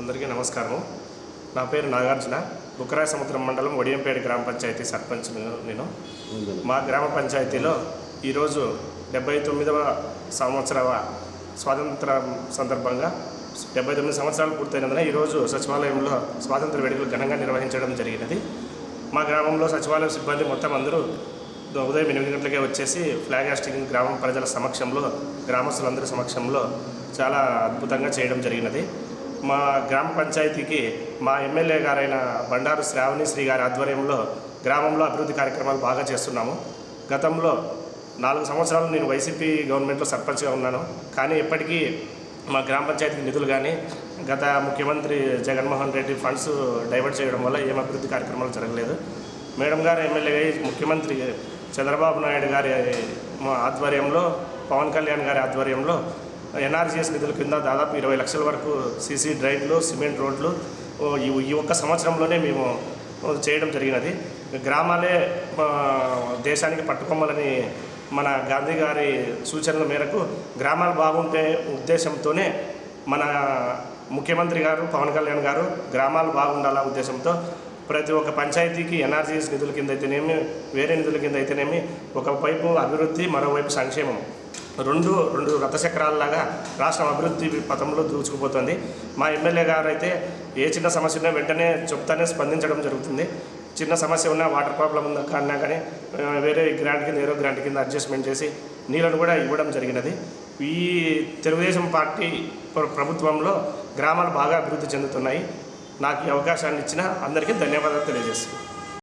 అందరికీ నమస్కారము. నా పేరు నాగార్జున. బుక్కరాయ సముద్రం మండలం ఒడియంపేట గ్రామ పంచాయతీ సర్పంచ్ నేను మా గ్రామ పంచాయతీలో ఈరోజు డెబ్బై తొమ్మిదవ సంవత్సర స్వాతంత్ర సందర్భంగా డెబ్బై తొమ్మిది సంవత్సరాలు పూర్తయినందున ఈరోజు సచివాలయంలో స్వాతంత్ర వేడుకలు ఘనంగా నిర్వహించడం జరిగినది. మా గ్రామంలో సచివాలయం సిబ్బంది మొత్తం అందరూ ఉదయం ఎనిమిది గంటలకే వచ్చేసి ఫ్లాగ్ హాస్టింగ్ గ్రామం ప్రజల సమక్షంలో గ్రామస్తులందరి సమక్షంలో చాలా అద్భుతంగా చేయడం జరిగినది. మా గ్రామ పంచాయతీకి మా ఎమ్మెల్యే గారైన బండారు శ్రావణి శ్రీ గారి ఆధ్వర్యంలో గ్రామంలో అభివృద్ధి కార్యక్రమాలు బాగా చేస్తున్నాము. గతంలో నాలుగు సంవత్సరాలు నేను వైసీపీ గవర్నమెంట్లో సర్పంచ్గా ఉన్నాను. కానీ ఇప్పటికీ మా గ్రామ పంచాయతీ నిధులు కానీ గత ముఖ్యమంత్రి జగన్మోహన్ రెడ్డి ఫండ్స్ డైవర్ట్ చేయడం వల్ల ఏం అభివృద్ధి కార్యక్రమాలు జరగలేదు. మేడం గారు ఎమ్మెల్యే ముఖ్యమంత్రి చంద్రబాబు నాయుడు గారి మా ఆధ్వర్యంలో పవన్ కళ్యాణ్ గారి ఆధ్వర్యంలో ఎన్ఆర్జీఎస్ నిధుల కింద దాదాపు ఇరవై లక్షల వరకు సీసీ డ్రైన్లు సిమెంట్ రోడ్లు ఈ ఈ ఒక్క సంవత్సరంలోనే మేము చేయడం జరిగినది. గ్రామాలే దేశానికి పట్టుకొమ్మలని మన గాంధీ గారి సూచనల మేరకు గ్రామాలు బాగుంటే ఉద్దేశంతోనే మన ముఖ్యమంత్రి గారు పవన్ కళ్యాణ్ గారు గ్రామాలు బాగుండాలా ఉద్దేశంతో ప్రతి ఒక్క పంచాయతీకి ఎన్ఆర్జీఎస్ నిధుల కింద అయితేనేమి వేరే నిధుల కింద అయితేనేమి ఒకవైపు అభివృద్ధి మరోవైపు సంక్షేమం. రెండు రెండు రథచక్రాలలాగా రాష్ట్రం అభివృద్ధి పథంలో దూసుకుపోతుంది. మా ఎమ్మెల్యే గారు అయితే ఏ చిన్న సమస్య ఉన్నా వెంటనే చెప్తానే స్పందించడం జరుగుతుంది. చిన్న సమస్య ఉన్నా వాటర్ ప్రాబ్లం ఉందా కన్నా కానీ వేరే గ్రాంట్ కింద ఏరో గ్రాంట్ కింద అడ్జస్ట్మెంట్ చేసి నీళ్ళను కూడా ఇవ్వడం జరిగినది. ఈ తెలుగుదేశం పార్టీ ప్ర- ప్రభుత్వంలో గ్రామాలు బాగా అభివృద్ధి చెందుతున్నాయి. నాకు ఈ అవకాశాన్ని ఇచ్చిన అందరికీ ధన్యవాదాలు తెలియజేస్తున్నాను.